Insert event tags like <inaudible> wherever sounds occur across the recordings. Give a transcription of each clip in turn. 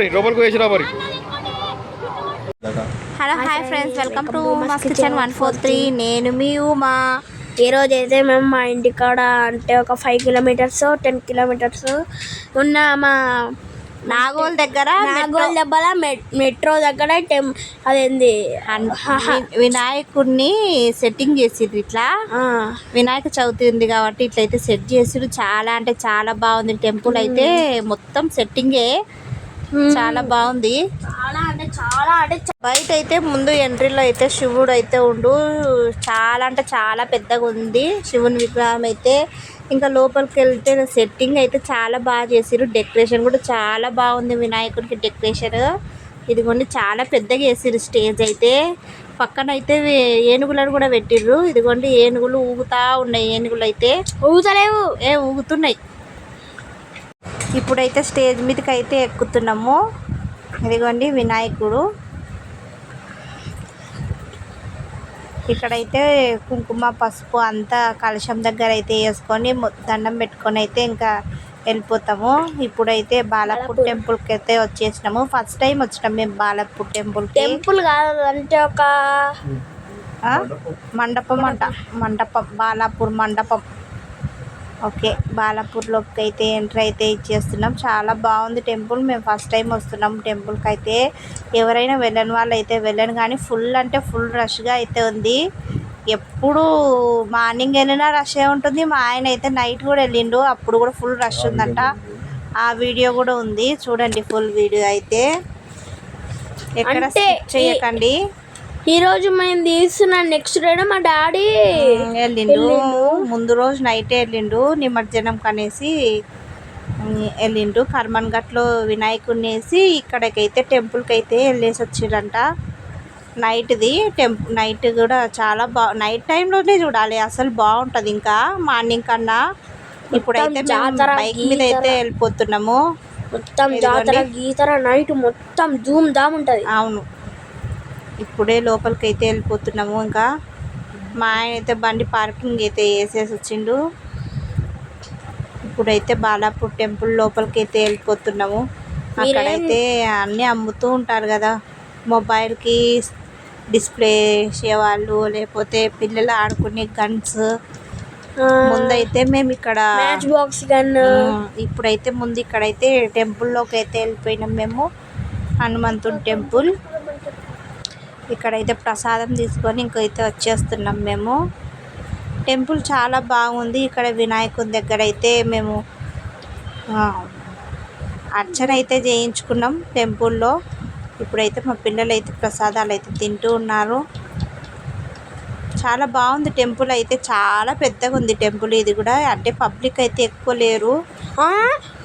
పోరి లోపలికి వేసి పోరి hello hi friends welcome to mass kitchen one four three. నేను మీ ఉమా. ఈ రోజు అయితే మేము మా ఇంటి కాడ అంటే ఒక ఫైవ్ కిలోమీటర్స్ టెన్ కిలోమీటర్స్ ఉన్న మా నాగోల్ దగ్గర నాగోల్ దెబ్బల మెట్రో దగ్గర టెం అదేంది? వినాయకుడిని సెట్టింగ్ చేసిర్రు ఇట్లా. ఆ, వినాయక చవితి ఉంది కాబట్టి ఇట్లయితే సెట్ చేసిర్రు. చాలా అంటే చాలా బాగుంది. టెంపుల్ అయితే మొత్తం సెట్టింగే చాలా బాగుంది. చాలా అంటే చాలా అంటే బయట అయితే ముందు ఎంట్రీలో అయితే శివుడు అయితే ఉండు. చాలా అంటే చాలా పెద్దగా ఉంది. శివుని విగ్రహం అయితే ఇంకా లోపలికి వెళ్తే సెట్టింగ్ అయితే చాలా బాగా చేసిర్రు. డెకరేషన్ కూడా చాలా బాగుంది వినాయకుడికి డెకరేషన్ ఇదిగోండి చాలా పెద్దగా వేసిర్రు స్టేజ్ అయితే. పక్కన అయితే ఏనుగులను కూడా పెట్టిర్రు. ఇదిగోండి ఏనుగులు ఊగుతా ఉన్నాయి. ఏనుగులు అయితే ఊగుతలేవు. ఏ ఊగుతున్నాయి. ఇప్పుడైతే స్టేజ్ మీదకి అయితే ఎక్కుతున్నాము. ఇదిగోండి వినాయకుడు. ఇక్కడైతే కుంకుమ పసుపు అంతా కలశం దగ్గర అయితే వేసుకొని దండం పెట్టుకొని అయితే ఇంకా వెళ్ళిపోతాము. ఇప్పుడైతే బాలాపూర్ టెంపుల్కి అయితే వచ్చేసినాము. ఫస్ట్ టైం వచ్చినాం మేము బాలాపూర్ టెంపుల్ కాదు అంటే ఒక? మండపం అంట. మండపం బాలాపూర్ మండపం. ఓకే బాలాపూర్లోకి అయితే ఎంట్రీ అయితే ఇచ్చేస్తున్నాం. చాలా బాగుంది టెంపుల్. మేము ఫస్ట్ టైం వస్తున్నాం టెంపుల్కి అయితే ఎవరైనా వెళ్ళని వాళ్ళు అయితే వెళ్ళను కానీ ఫుల్ అంటే ఫుల్ రష్గా అయితే ఉంది. ఎప్పుడు మార్నింగ్ వెళ్ళినా రష్ ఉంటుంది. మా ఆయన అయితే నైట్ కూడా వెళ్ళిండు. అప్పుడు కూడా ఫుల్ రష్ ఉందంట. ఆ వీడియో కూడా ఉంది. చూడండి ఫుల్ వీడియో అయితే. ఎక్కడ చేయకండి. ఈ రోజు మేము తీస్తున్న నెక్స్ట్ డే మా డాడీ వెళ్ళిండు. ముందు రోజు నైటే వెళ్ళిండు. నిమజ్జనం కనేసి వెళ్ళిండు. కర్మన్ గట్లో వినాయకుడిని వేసి ఇక్కడికైతే టెంపుల్కి అయితే వెళ్ళేసి వచ్చిండంట. నైట్ది టెంపుల్ నైట్ కూడా చాలా బా నైట్ టైంలోనే చూడాలి. అసలు బాగుంటుంది ఇంకా మార్నింగ్ కన్నా. ఇప్పుడైతే బైక్ మీద అయితే వెళ్ళిపోతున్నాము. మొత్తం. జాతర గీతర నైట్ మొత్తం ధూమ్ ధామ్ ఉంటది. అవును. ఇప్పుడే లోపలికి అయితే వెళ్ళిపోతున్నాము. ఇంకా మా ఆయన అయితే బండి పార్కింగ్ అయితే వేసేసి వచ్చిండు. ఇప్పుడైతే బాలాపూర్ టెంపుల్ లోపలికి అయితే వెళ్ళిపోతున్నాము. అక్కడైతే అన్నీ అమ్ముతూ ఉంటారు కదా. మొబైల్కి డిస్ప్లే చేసేవాళ్ళు లేకపోతే పిల్లలు ఆడుకునే గన్స్. ముందైతే మేము ఇక్కడ మ్యాచ్ బాక్స్ గన్. ఇప్పుడైతే ముందు ఇక్కడైతే టెంపుల్లోకి అయితే వెళ్ళిపోయినాం మేము. హనుమంతుడి టెంపుల్. ఇక్కడైతే ప్రసాదం తీసుకొని ఇంకైతే వచ్చేస్తున్నాం మేము. టెంపుల్ చాలా బాగుంది. ఇక్కడ వినాయకుని దగ్గర అయితే మేము అర్చన అయితే చేయించుకున్నాం టెంపుల్లో. ఇప్పుడైతే మా పిల్లలు అయితే ప్రసాదాలు అయితే తింటూ ఉన్నారు. చాలా బాగుంది టెంపుల్ అయితే. చాలా పెద్దగా ఉంది టెంపుల్ ఇది కూడా. అంటే పబ్లిక్ అయితే ఎక్కువ లేరు.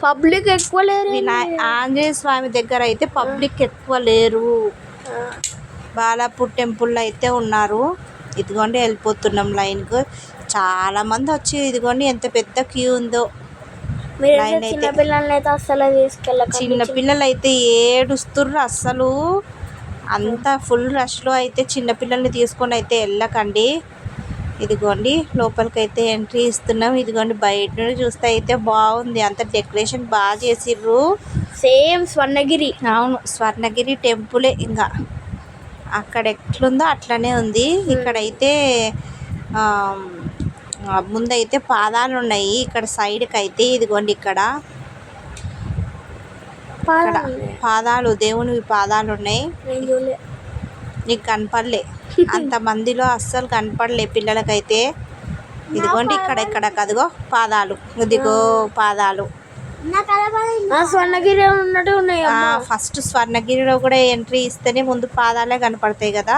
పబ్లిక్ ఎక్కువ లేరు వినాయ ఆంజనేయ స్వామి దగ్గర అయితే పబ్లిక్ ఎక్కువ లేరు. బాలాపూర్ టెంపుల్లో అయితే ఉన్నారు. ఇదిగోండి వెళ్ళిపోతున్నాం లైన్కు. చాలా మంది వచ్చి ఇదిగోండి ఎంత పెద్ద క్యూ ఉందో. లైన్. చిన్న పిల్లలు అయితే ఏడుస్తుర్రు అస్సలు. అంత ఫుల్ రష్లో అయితే చిన్న పిల్లల్ని తీసుకొని అయితే వెళ్ళకండి. ఇదిగోండి లోపలికి అయితే ఎంట్రీ ఇస్తున్నాం. ఇదిగోండి బయట నుండి చూస్తే అయితే బాగుంది. అంత డెకరేషన్ బాగా చేసిర్రు. సేమ్ స్వర్ణగిరి. అవును స్వర్ణగిరి టెంపులే ఇంకా. అక్కడ ఎట్లుందో అట్లనే ఉంది. ఇక్కడైతే ముందైతే పాదాలు ఉన్నాయి ఇక్కడ సైడ్కి అయితే ఇదిగోండి ఇక్కడ. ఇక్కడ పాదాలు దేవునివి పాదాలు ఉన్నాయి నీకు కనపడలే. <laughs> అంత మందిలో అస్సలు కనపడలే పిల్లలకైతే. ఇదిగోండి ఇక్కడ ఇక్కడ కదిగో పాదాలు. ఇదిగో పాదాలు. స్వర్ణగిరి ఉన్నట్టు ఉన్నాయి ఫస్ట్ స్వర్ణగిరిలో కూడా ఎంట్రీ ఇస్తేనే ముందు పాదాలే కనపడతాయి కదా.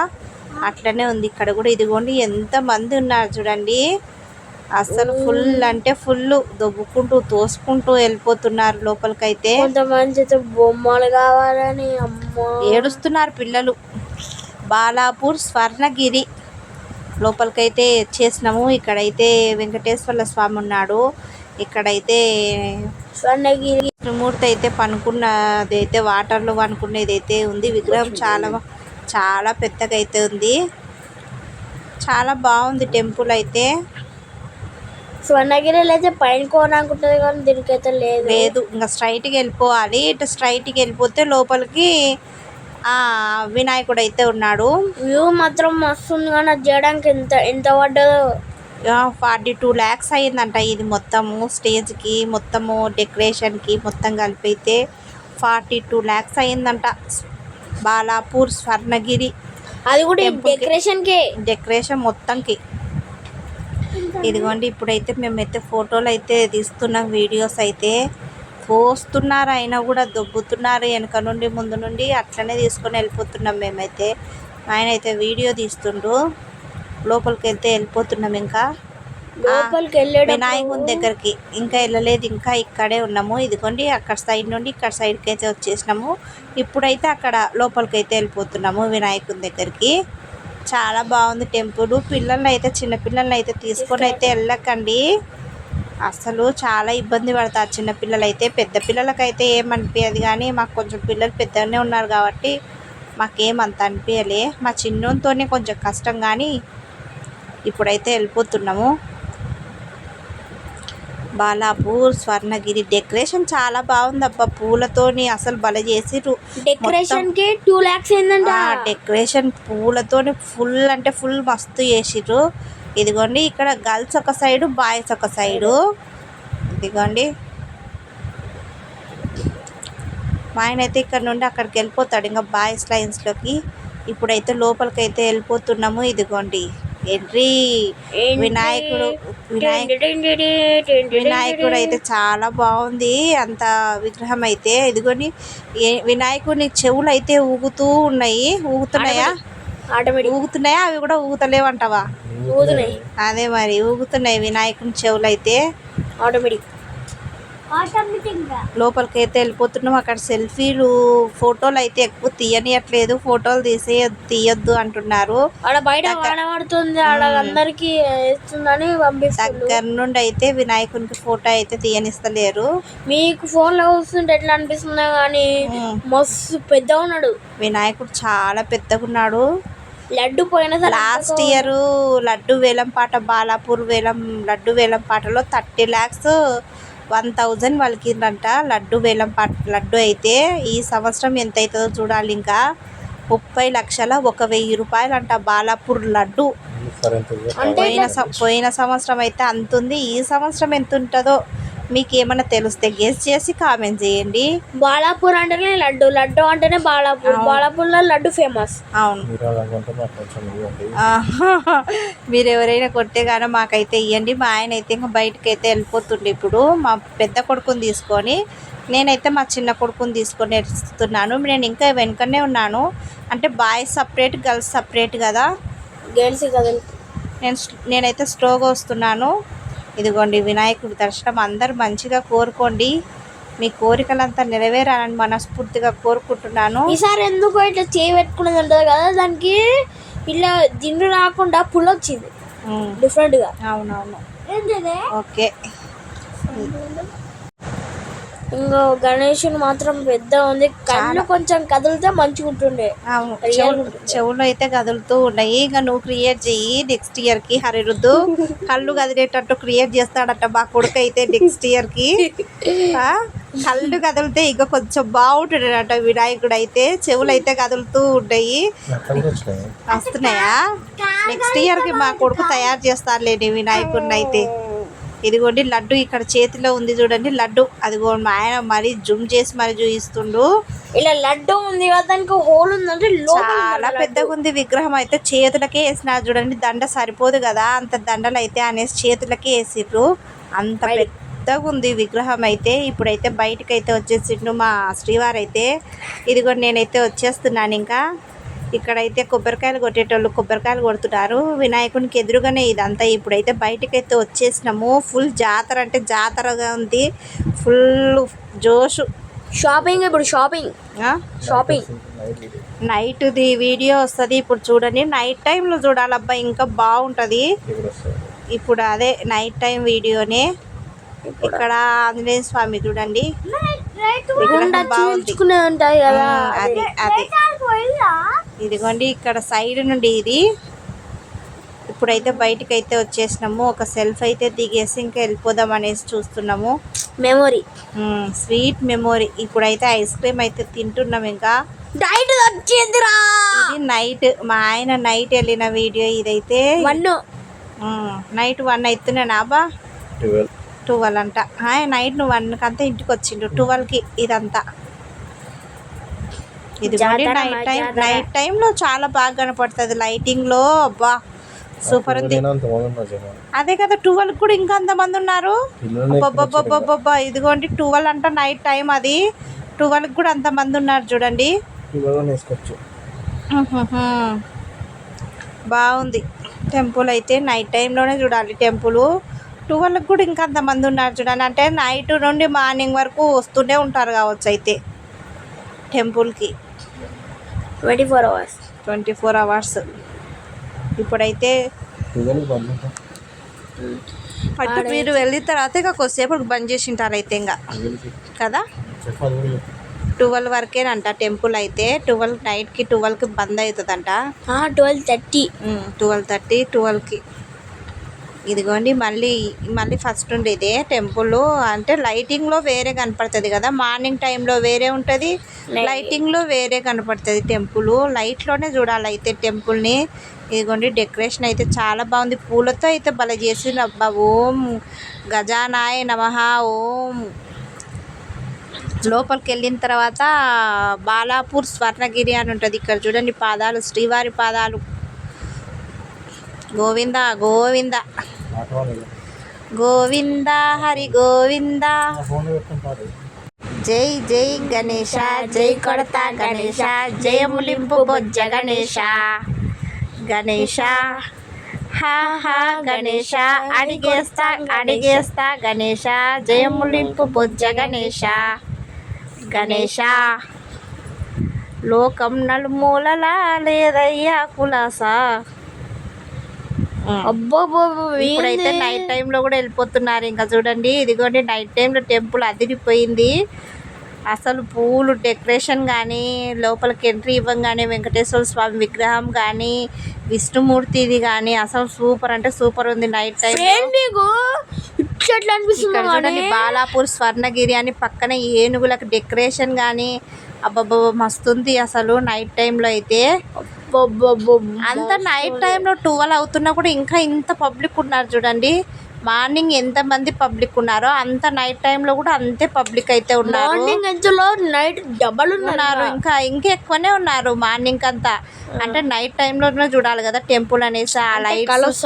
అట్లనే ఉంది. ఇక్కడ కూడా ఇదిగోండి ఎంత మంది ఉన్నారు చూడండి. అసలు ఫుల్ అంటే ఫుల్ దొబ్బుకుంటూ తోసుకుంటూ వెళ్ళిపోతున్నారు లోపలికైతే. కొంతమంది బొమ్మలు కావాలని అమ్మో. ఏడుస్తున్నారు పిల్లలు. బాలాపూర్ స్వర్ణగిరి లోపలికైతే వచ్చేసినాము ఇక్కడైతే వెంకటేశ్వర్ల స్వామి ఉన్నాడు. ఇక్కడైతే స్వర్ణగిరి. త్రిమూర్తి అయితే పనుకున్నది అయితే వాటర్లో పనుకునేది అయితే ఉంది. విగ్రహం చాలా చాలా పెద్దగా అయితే ఉంది. చాలా బాగుంది టెంపుల్ అయితే. స్వర్ణగిరిలో అయితే పైన ఉంటుంది కానీ దీనికైతే లేదు. లేదు. ఇంకా స్ట్రైట్కి వెళ్ళిపోవాలి. ఇటు స్ట్రైట్కి వెళ్ళిపోతే లోపలికి ఆ, వినాయకుడు అయితే ఉన్నాడు. వ్యూ మాత్రం మస్తు ఉంది కానీ అది చేయడానికి ఎంత ఎంత పడ్డదో. ఫార్టీ టూ ల్యాక్స్ అయ్యిందంట ఇది మొత్తము స్టేజ్కి మొత్తము డెకరేషన్కి మొత్తం కలిపి అయితే ఫార్టీ టూ ల్యాక్స్ అయ్యిందంట. బాలాపూర్ స్వర్ణగిరి అది కూడా Temple కి. డెకరేషన్ మొత్తంకి. ఇదిగోండి ఇప్పుడైతే మేమైతే ఫోటోలు అయితే తీస్తున్నాం వీడియోస్ అయితే. పోస్తున్నారు అయినా కూడా దొబ్బుతున్నారు వెనక నుండి ముందు నుండి అట్లనే తీసుకొని వెళ్ళిపోతున్నాం మేమైతే. ఆయన అయితే వీడియో తీస్తుండు. లోపలికి వెళ్తే వెళ్ళిపోతున్నాం ఇంకా. లోపలికి వినాయకుని వెళ్ళేటప్పుడు దగ్గరికి ఇంకా వెళ్ళలేదు ఇంకా ఇక్కడే ఉన్నాము. ఇదిగోండి అక్కడ సైడ్ నుండి ఇక్కడ సైడ్కి అయితే వచ్చేసినాము. ఇప్పుడైతే అక్కడ లోపలికి అయితే వెళ్ళిపోతున్నాము వినాయకుని దగ్గరికి. చాలా బాగుంది టెంపుల్. పిల్లల్ని అయితే చిన్న పిల్లల్ని అయితే తీసుకొని అయితే వెళ్ళకండి. అసలు చాలా ఇబ్బంది పడతారు చిన్న పిల్లలు అయితే పెద్ద పిల్లలకైతే ఏమనిపించదు కానీ మాకు కొంచెం పిల్లలు పెద్దగానే ఉన్నారు కాబట్టి మాకేం అంత అనిపించలే మా చిన్నతోనే కొంచెం కష్టం కానీ ఇప్పుడైతే వెళ్ళిపోతున్నాము. బాలాపూర్ స్వర్ణగిరి డెకరేషన్ చాలా బాగుంది అబ్బా పూలతోని అసలు భలే చేసిర్రు. డెకరేషన్కి టూ లాక్స్ డెకరేషన్ పూలతోని ఫుల్ అంటే ఫుల్ మస్తు చేసిర్రు. ఇదిగోండి ఇక్కడ గర్ల్స్ ఒక సైడు బాయ్స్ ఒక సైడు. ఇదిగోండి. మా ఆయన అయితే ఇక్కడ నుండి అక్కడికి వెళ్ళిపోతాడు ఇంకా బాయ్స్ లైన్స్లోకి. ఇప్పుడైతే లోపలికి అయితే వెళ్ళిపోతున్నాము ఇదిగోండి. ఎంట్రీ వినాయకుడు వినాయకుడు వినాయకుడు అయితే చాలా బాగుంది. అంత విగ్రహం అయితే ఇదిగోని వినాయకుడిని చెవులు అయితే ఊగుతూ ఉన్నాయి. ఊగుతున్నాయా? ఆటోమేటిక్ ఊగుతున్నాయా? అవి కూడా ఊగుతలేవంటావా? అదే మరి ఊగుతున్నాయి వినాయకుని చెవులు అయితే ఆటోమేటిక్. లోపలికి అయితే వెళ్ళిపోతున్నాం. అక్కడ సెల్ఫీలు ఫోటోలు అయితే ఎక్కువ తీయనియట్లేదు. ఫోటోలు తీసే తీయొద్దు అంటున్నారు. అందరికి దగ్గర నుండి అయితే వినాయకునికి ఫోటో అయితే తీయనిస్తలేరు. మీకు ఫోన్లో వస్తుంటే ఎట్లా అనిపిస్తుందో కానీ. మస్తు పెద్ద ఉన్నాడు. వినాయకుడు చాలా పెద్దగా ఉన్నాడు. లడ్డు పోయిన లాస్ట్ ఇయర్ లడ్డు వేలం పాట బాలాపూర్ వేలం లడ్డు వేలం పాటలో థర్టీ ల్యాక్స్ వన్ థౌజండ్ వాళ్ళకిందంట. లడ్డు వేలం పాట లడ్డు అయితే ఈ సంవత్సరం ఎంత అవుతుందో చూడాలి ఇంకా. ముప్పై లక్షల ఒక వెయ్యి రూపాయలు అంట బాలాపూర్ లడ్డు. పోయిన పోయిన సంవత్సరం అయితే అంత ఉంది ఈ సంవత్సరం ఎంత ఉంటుందో మీకు ఏమైనా తెలిస్తే గెస్ చేసి కామెంట్ చేయండి. బాలాపూర్ అంటేనే లడ్డు లడ్డు అంటేనే బాలాపూర్. అవును. బాలాపూర్లో లడ్డు ఫేమస్ అవును. మీరు ఎవరైనా కొట్టే కానీ మాకైతే ఇవ్వండి మా ఆయన అయితే ఇంకా బయటకు అయితే వెళ్ళిపోతుండే ఇప్పుడు. మా పెద్ద కొడుకుని తీసుకొని నేనైతే మా చిన్న కొడుకుని తీసుకొని వెళ్తున్నాను నేను ఇంకా వెనుకనే ఉన్నాను. అంటే బాయ్స్ సపరేట్ గర్ల్స్ సపరేట్ కదా? గర్ల్స్ కదా. నేను నేనైతే స్లోగా వస్తున్నాను. ఇదిగోండి వినాయకుడి దర్శనం అందరు మంచిగా కోరుకోండి. మీ కోరికలంతా నెరవేరాలని మనస్ఫూర్తిగా కోరుకుంటున్నాను. ఈసారి ఎందుకో ఇట్లా చేయి పెట్టుకున్నది ఉంటుంది కదా దానికి ఇలా దిండు రాకుండా పుల్ వచ్చింది. ఉమ్, డిఫరెంట్గా. అవునవును. ఓకే. ఇంకో గణేషుని మాత్రం పెద్ద ఉంది. కళ్ళు కొంచెం కదిలితే మంచిగా ఉంటుండే. చెవులు అయితే కదులుతూ ఉన్నాయి. ఇంకా నువ్వు క్రియేట్ చెయ్యి నెక్స్ట్ ఇయర్కి హరిరుద్దు. కళ్ళు కదిలేటట్టు క్రియేట్ చేస్తాడట మా కొడుకు అయితే నెక్స్ట్ ఇయర్కి? కళ్ళు కదిలితే ఇక కొంచెం బాగుంటాడట వినాయకుడు అయితే. చెవులు అయితే కదులుతూ ఉన్నాయి వస్తున్నాయా? నెక్స్ట్ ఇయర్కి మా కొడుకు తయారు చేస్తారులేండి వినాయకుడిని అయితే. ఇదిగోండి లడ్డు ఇక్కడ చేతిలో ఉంది చూడండి లడ్డు. అదిగో మా ఆయన మరీ జూమ్ చేసి మరి చూపిస్తుండు ఇలా లడ్డు ఉంది కదా దానికి హోల్ ఉందంటే చాలా. పెద్దగా ఉంది విగ్రహం అయితే చేతులకే వేసినారు చూడండి దండ సరిపోదు కదా అంత దండలు అయితే అనేసి చేతులకే వేసిర్రు. అంత పెద్దగా ఉంది విగ్రహం అయితే. ఇప్పుడైతే బయటకు అయితే వచ్చేసిండు మా శ్రీవారు అయితే ఇదిగో నేనైతే వచ్చేస్తున్నాను ఇంకా. ఇక్కడైతే కొబ్బరికాయలు కొట్టేటోళ్ళు కొబ్బరికాయలు కొడుతున్నారు. వినాయకునికి ఎదురుగానే ఇదంతా ఇప్పుడైతే బయటకైతే వచ్చేసినాము. ఫుల్ జాతర అంటే జాతరగా ఉంది. ఫుల్ జోషు. షాపింగ్ ఇప్పుడు షాపింగ్. ఆ? షాపింగ్. నైట్. నైట్ది వీడియో వస్తుంది. ఇప్పుడు చూడండి. నైట్ టైంలో చూడాలబ్బా ఇంకా బాగుంటుంది. ఇప్పుడు అదే నైట్ టైం వీడియోనే. ఇక్కడ ఆంజనేయ స్వామి చూడండి. ఉంటాయి కదా. అది అది. ఇదిగోండి ఇక్కడ సైడ్ నుండి ఇది. ఇప్పుడైతే బయటికి అయితే వచ్చేసినాము. ఒక సెల్ఫ్ అయితే దిగేసి ఇంకా వెళ్ళిపోదాం అనేసి చూస్తున్నాము. మెమొరీ స్వీట్ మెమొరీ ఇప్పుడైతే ఐస్ క్రీమ్ అయితే తింటున్నాం ఇంకా. డైట్ వచ్చిందిరా. ఇది నైట్ మా ఆయన నైట్ వెళ్ళిన వీడియో ఇదైతే. వన్ నైట్ వన్ అవుతున్నానా బా ట్వెల్వ్ ట్వెల్వ్ అంట హాయ్ నైట్ నువ్వు వన్కి అంతా ఇంటికి వచ్చిండు. ట్వెల్వ్కి ఇదంతా. ఇది నైట్ టైం. నైట్ టైంలో చాలా బాగా కనపడుతుంది లైటింగ్లో అబ్బా సూపర్ ఉంది. అదే కదా ట్వెల్వ్ కూడా ఇంకా అంతమంది ఉన్నారు. అబ్బబ్బబ్బబ్బబ్బా ఇదిగోండి ట్వెల్వ్ అంట నైట్ టైం అది. ట్వెల్వ్ కూడా అంతమంది ఉన్నారు చూడండి. బాగుంది. టెంపుల్ అయితే నైట్ టైంలోనే చూడాలి టెంపుల్. ట్వెల్వ్ కూడా ఇంకా అంతమంది ఉన్నారు చూడండి. అంటే నైట్ నుండి మార్నింగ్ వరకు వస్తూనే ఉంటారు కావచ్చు అయితే టెంపుల్కి. Twenty four hours. Twenty four hours. ఇప్పుడైతే అటు మీరు వెళ్ళిన తర్వాత ఇక కొద్దిసేపు బంద్ చేసి ఉంటారు అయితే ఇంకా. కదా. ట్వెల్వ్ వరకేనంట టెంపుల్ అయితే. ట్వెల్వ్ నైట్కి ట్వెల్వ్కి బంద్ అవుతుందంట. Twelve thirty. ట్వెల్వ్ థర్టీ ట్వెల్వ్కి. ఇదిగోండి మళ్ళీ మళ్ళీ ఫస్ట్ ఉండేదే టెంపుల్ అంటే లైటింగ్లో వేరే కనపడుతుంది కదా మార్నింగ్ టైంలో వేరే ఉంటుంది లైటింగ్లో వేరే కనపడుతుంది టెంపుల్ లైట్లోనే చూడాలి అయితే టెంపుల్ని ఇదిగోండి డెకరేషన్ అయితే చాలా బాగుంది. పూలతో అయితే భలే చేసింది. అబ్బా ఓం గజానాయ నమః ఓం. లోపలికి వెళ్ళిన తర్వాత బాలాపూర్ స్వర్ణగిరి అని ఉంటుంది. ఇక్కడ చూడండి పాదాలు శ్రీవారి పాదాలు. గోవింద గోవింద. గోవింద హరి గోవింద. జై జై గణేష జై కొడతా గణేశ జయములింపు బొజ్జ గణేష గణేష హా హా గణేష అడిగేస్తా అడిగేస్తా గణేశ జయములింపు బొజ్జ గణేష గణేష లోకం నలుమూలలా లేదయ్యా కులాసా. ఇప్పుడైతే నైట్ టైంలో కూడా వెళ్ళిపోతున్నారు. ఇంకా చూడండి ఇదిగోండి నైట్ టైంలో టెంపుల్ అదిరిపోయింది. అసలు పూలు డెకరేషన్ కానీ లోపలికి ఎంట్రీ ఇవ్వగానే వెంకటేశ్వర స్వామి విగ్రహం కానీ విష్ణుమూర్తిది కానీ అసలు సూపర్ అంటే సూపర్ ఉంది నైట్ టైం చూడండి బాలాపూర్ స్వర్ణగిరి అని పక్కన ఏనుగులకు డెకరేషన్ కానీ అబ్బబ్బబ్బ మస్తుంది అసలు నైట్ టైంలో అయితే. అంత నైట్ టైంలో ట్వెల్వ్ అవుతున్నా కూడా ఇంకా ఇంత పబ్లిక్ ఉన్నారు చూడండి. మార్నింగ్ ఎంత మంది పబ్లిక్ ఉన్నారో అంత నైట్ టైంలో కూడా అంతే పబ్లిక్ అయితే ఉన్నారు. మార్నింగ్ నైట్ డబల్ ఉన్నారు ఇంకా ఇంకా ఎక్కువనే ఉన్నారు మార్నింగ్ అంతా. అంటే నైట్ టైంలోనే చూడాలి కదా టెంపుల్ అనేసి ఆ లైట్స్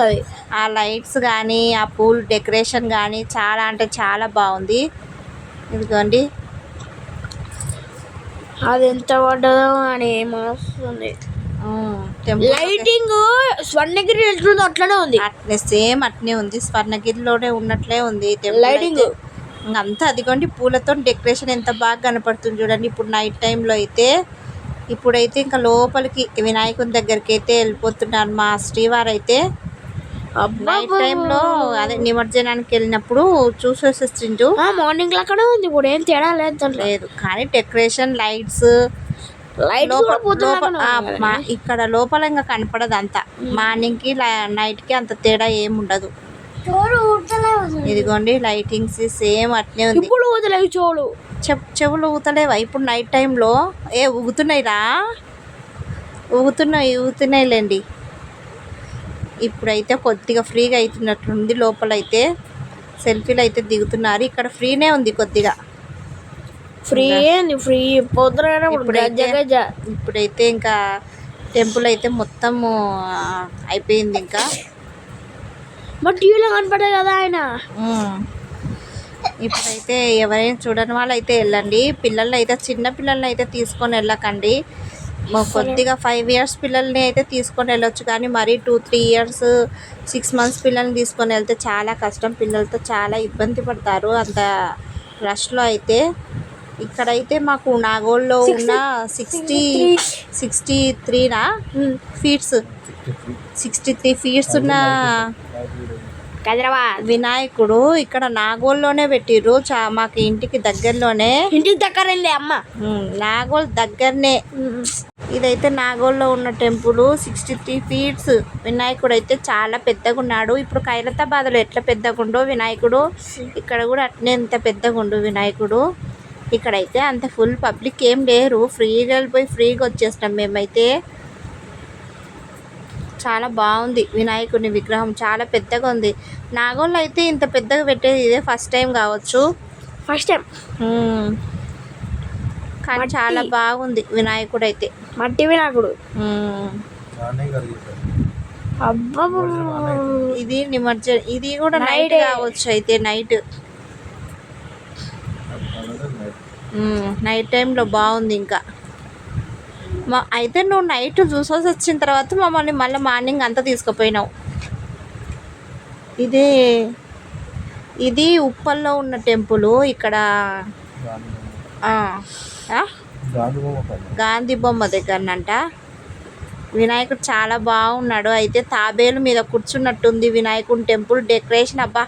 ఆ లైట్స్ కానీ ఆ పూల్ డెకరేషన్ కానీ చాలా అంటే చాలా బాగుంది. ఇదిగోండి. అది ఎంత పడ్డదో అని టెంపుల్ లైటింగ్ స్వర్ణగిరి ఎట్లుందో అట్లనే ఉంది. అట్నే సేమ్ అట్నే ఉంది. స్వర్ణగిరిలోనే ఉన్నట్లే ఉంది. ఇంక అంతా అదిగోండి పూలతో డెకరేషన్ ఎంత బాగా కనపడుతుంది చూడండి. ఇప్పుడు నైట్ టైంలో అయితే ఇప్పుడైతే ఇంకా లోపలికి వినాయకుని దగ్గరికి అయితే వెళ్ళిపోతున్నారు మా శ్రీవారు అయితే నైట్ టైంలో అదే నిమజ్జనానికి వెళ్ళినప్పుడు చూసేసిండు మార్నింగ్ అక్కడే ఉంది. ఇప్పుడు ఏం తేడా లేదు లేదు కానీ డెకరేషన్ లైట్స్ లైట్ ఇక్కడ లోపల ఇంకా కనపడదు అంత మార్నింగ్కి నైట్కి అంత తేడా ఏమి ఉండదు. ఇదిగోండి లైటింగ్స్ సేమ్ అట్నే ఉంది. ఇప్పుడు చూడు చెప్ చెవులు ఊతలేవా? ఇప్పుడు నైట్ టైంలో ఏ ఊగుతున్నాయి రా. ఊగుతున్నాయి ఊగుతున్నాయిలేండి ఇప్పుడైతే కొద్దిగా ఫ్రీగా అవుతున్నట్లుంది లోపలైతే సెల్ఫీలు అయితే దిగుతున్నారు. ఇక్కడ ఫ్రీనే ఉంది కొద్దిగా. ఫ్రీ ఏంది ఫ్రీ గజ గజ ఇప్పుడైతే ఇంకా టెంపుల్ అయితే మొత్తం అయిపోయింది ఇంకా. మరి టీవీలో కనపడదు కదా ఆయన. ఇప్పుడైతే ఎవరైనా చూడని వాళ్ళు అయితే వెళ్ళండి. పిల్లల్ని అయితే చిన్న పిల్లల్ని అయితే తీసుకొని వెళ్ళకండి. కొద్దిగా ఫైవ్ ఇయర్స్ పిల్లల్ని అయితే తీసుకొని వెళ్ళొచ్చు. కానీ మరీ two three years six months పిల్లల్ని తీసుకొని వెళ్తే చాలా కష్టం. పిల్లలతో చాలా ఇబ్బంది పడతారు. అంత రష్లో అయితే. ఇక్కడైతే మాకు నాగోల్లో ఉన్న సిక్స్టీ సిక్స్టీ త్రీనా ఫీట్స్ సిక్స్టీ త్రీ ఫీట్స్ ఉన్న హైదరాబాద్ వినాయకుడు ఇక్కడ నాగోల్లోనే పెట్టిర్రు. చా మాకు ఇంటికి దగ్గరలోనే. ఇంటికి దగ్గరైంది అమ్మ. ఉమ్, నాగోల్ దగ్గరనే. ఇదైతే నాగోల్లో ఉన్న టెంపుల్. సిక్స్టీ త్రీ ఫీట్స్ వినాయకుడు అయితే చాలా పెద్దగా ఉన్నాడు ఇప్పుడు ఖైరతాబాద్లో ఎట్లా పెద్దగా ఉండో వినాయకుడు ఇక్కడ కూడా అట్నే ఎంత పెద్దగా ఉండు వినాయకుడు. ఇక్కడైతే అంత ఫుల్ పబ్లిక్ ఏం లేరు. ఫ్రీగా వెళ్ళిపోయి ఫ్రీగా వచ్చేసినాం మేమైతే. చాలా బాగుంది వినాయకుని విగ్రహం. చాలా పెద్దగా ఉంది. నాగోల్లో అయితే ఇంత పెద్దగా పెట్టేది ఇదే ఫస్ట్ టైం కావచ్చు. First time. కానీ. చాలా బాగుంది వినాయకుడు అయితే. మట్టి వినాయకుడు. ఇది నిమజ్జన. ఇది కూడా నైట్. కావచ్చు అయితే నైట్ నైట్ టైంలో బాగుంది ఇంకా. మా అయితే నువ్వు నైట్ చూసాల్సి వచ్చిన తర్వాత మమ్మల్ని మళ్ళీ మార్నింగ్ అంతా తీసుకుపోయినావు. ఇది ఇది ఉప్పల్లో ఉన్న టెంపుల్ ఇక్కడ గాంధీ బొమ్మ గాంధీ బొమ్మ దగ్గరనంట. వినాయకుడు చాలా బాగున్నాడు. అయితే తాబేలు మీద కూర్చున్నట్టుంది వినాయకుడి టెంపుల్. డెకరేషన్ అబ్బా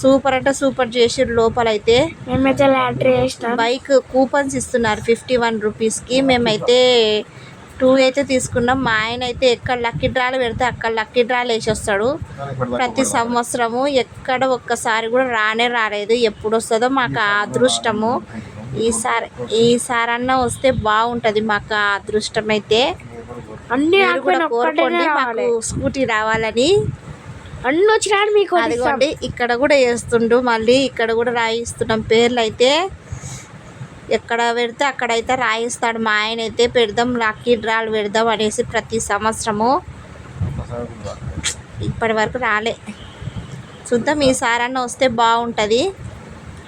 సూపర్ అంటే సూపర్ చేసిర్రు లోపలైతే. మేమైతే లాటరీ వేసినాం. బైక్ కూపన్స్ ఇస్తున్నారు ఫిఫ్టీ వన్ రూపీస్కి. మేమైతే టూ అయితే తీసుకున్నాం. మా ఆయన అయితే ఎక్కడ లక్కీ డ్రాలు పెడితే అక్కడ లక్కీ డ్రాలు వేసి వస్తాడు ప్రతి సంవత్సరము ఎక్కడ ఒక్కసారి కూడా రానే రాలేదు. ఎప్పుడు వస్తుందో మాకు అదృష్టము. ఈసారి ఈసారి అన్న వస్తే బాగుంటుంది మాకు అదృష్టం అయితే అన్ని కోరుకోండి మాకు స్కూటీ రావాలని. అన్ని వచ్చినాడు మీకు. అదిగోండి ఇక్కడ కూడా వేస్తుండు. మళ్ళీ ఇక్కడ కూడా రాయిస్తున్నాం. పేర్లు అయితే ఎక్కడ పెడితే అక్కడైతే రాయిస్తాడు. మా ఆయన అయితే పెడదాం లక్కీ డ్రాలు పెడదాం అనేసి ప్రతి సంవత్సరము ఇప్పటి వరకు రాలే. చూద్దాం అన్న వస్తే బాగుంటుంది.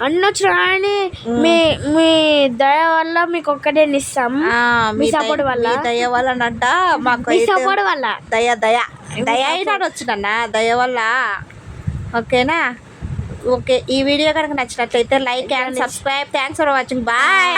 అన్ని వచ్చినా కానీ మీ మీ దయ వల్ల మీకు ఒక్కటే ఇస్తాం మీ మీ support దయ- వల్ల? వల్లనంట మాకు సపోర్ట్ వల్ల. దయ దయ. దయ అయినా వచ్చినన్న దయ వల్ల. ఓకేనా? ఓకే ఈ వీడియో కనుక నచ్చినట్లయితే like and. Subscribe thanks for watching bye